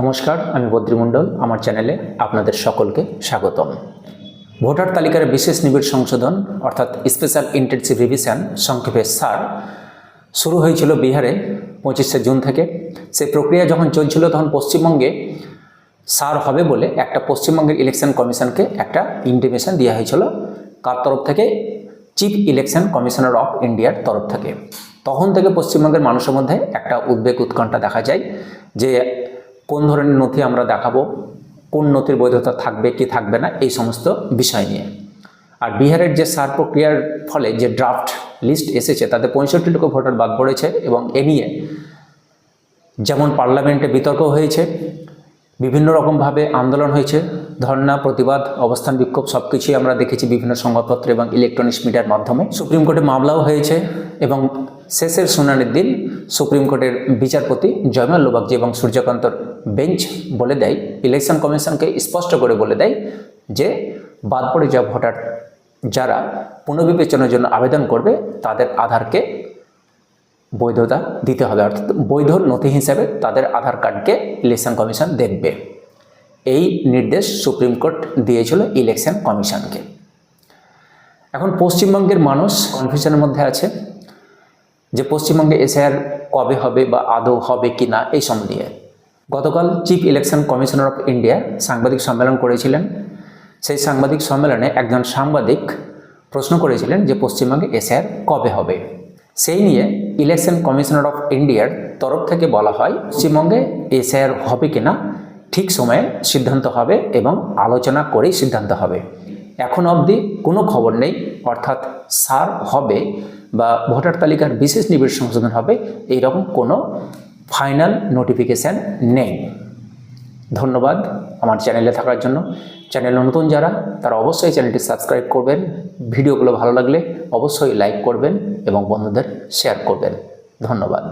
নমস্কার, আমি বদ্রিমণ্ডল আমার চ্যানেলে আপনাদের সকলকে স্বাগতম। ভোটার তালিকার বিশেষ নিবিড় সংশোধন, অর্থাৎ স্পেশাল ইন্টেন্সিভ রিভিশন সংক্ষেপে সার, শুরু হয়েছিল বিহারে পঁচিশে জুন থেকে। সেই প্রক্রিয়া যখন চলছিল, তখন পশ্চিমবঙ্গে সার হবে বলে একটা পশ্চিমবঙ্গের ইলেকশন কমিশনকে একটা ইন্টিমেশন দেওয়া হয়েছিল কার তরফ থেকে? চিফ ইলেকশন কমিশনার অফ ইন্ডিয়ার তরফ থেকে। তখন থেকে পশ্চিমবঙ্গের মানুষের মধ্যে একটা উদ্বেগ উৎকণ্ঠা দেখা যায় যে কোন ধরনের নথি আমরা দেখাবো, কোন নথির বৈধতা থাকবে, কি থাকবে না, এই সমস্ত বিষয় নিয়ে। আর বিহারের যে সার প্রক্রিয়ার ফলে যে ড্রাফট লিস্ট এসেছে, তাতে পঁয়ষট্টি লক্ষ ভোটার বাদ পড়েছে এবং এ নিয়ে যেমন পার্লামেন্টে বিতর্ক হয়েছে, বিভিন্ন রকমভাবে আন্দোলন হয়েছে ধর্ণা প্রতিবাদ, অবস্থান বিক্ষোভ সব কিছুই আমরা দেখেছি বিভিন্ন সংবাদপত্র এবং ইলেকট্রনিক্স মিডিয়ার মাধ্যমে। সুপ্রিম কোর্টে মামলাও হয়েছে এবং শেষের শুনানির দিন সুপ্রিম কোর্টের বিচারপতি জয়মাল লোবাগজি এবং সূর্যকান্তর বেঞ্চ বলে দেয় ইলেকশন কমিশনকে স্পষ্ট করে বলে দেয় যে বাদ পড়ে যাওয়া ভোটার যারা পুনর্বিবেচনার জন্য আবেদন করবে, তাদের আধারকে বৈধতা দিতে হবে। অর্থাৎ বৈধ নথি হিসাবে তাদের আধার কার্ডকে ইলেকশন কমিশন দেখবে। এই নির্দেশ সুপ্রিম কোর্ট দিয়েছিল ইলেকশন কমিশনকে। এখন পশ্চিমবঙ্গের মানুষ কনফিউশনের মধ্যে আছে যে, পশ্চিমবঙ্গে এসআইআর কবে হবে বা আদৌ হবে কি না এই সব নিয়ে। গতকাল chief election commissioner of India সাংবাদিক সম্মেলন করেছিলেন। সেই সাংবাদিক সম্মেলনে একজন সাংবাদিক প্রশ্ন করেছিলেন যে পশ্চিমবঙ্গে এসআইআর কবে হবে। সেই নিয়ে ইলেকশন কমিশনার অফ ইন্ডিয়ার তরফ থেকে বলা হয়, পশ্চিমবঙ্গে এসআইআর হবে কিনা, ঠিক সময়ে সিদ্ধান্ত হবে এবং আলোচনা করেই সিদ্ধান্ত হবে। এখন অবধি কোনো খবর নেই। অর্থাৎ সার হবে বা ভোটার তালিকার বিশেষ নিবিড় সংশোধন হবে এই রকম কোনো ফাইনাল নোটিফিকেশান নেই। ধন্যবাদ আমার চ্যানেলে থাকার জন্য। চ্যানেলে নতুন যারা, তারা অবশ্যই চ্যানেলটি সাবস্ক্রাইব করবেন। ভিডিওগুলো ভালো লাগলে অবশ্যই লাইক করবেন এবং বন্ধুদের শেয়ার করবেন। ধন্যবাদ।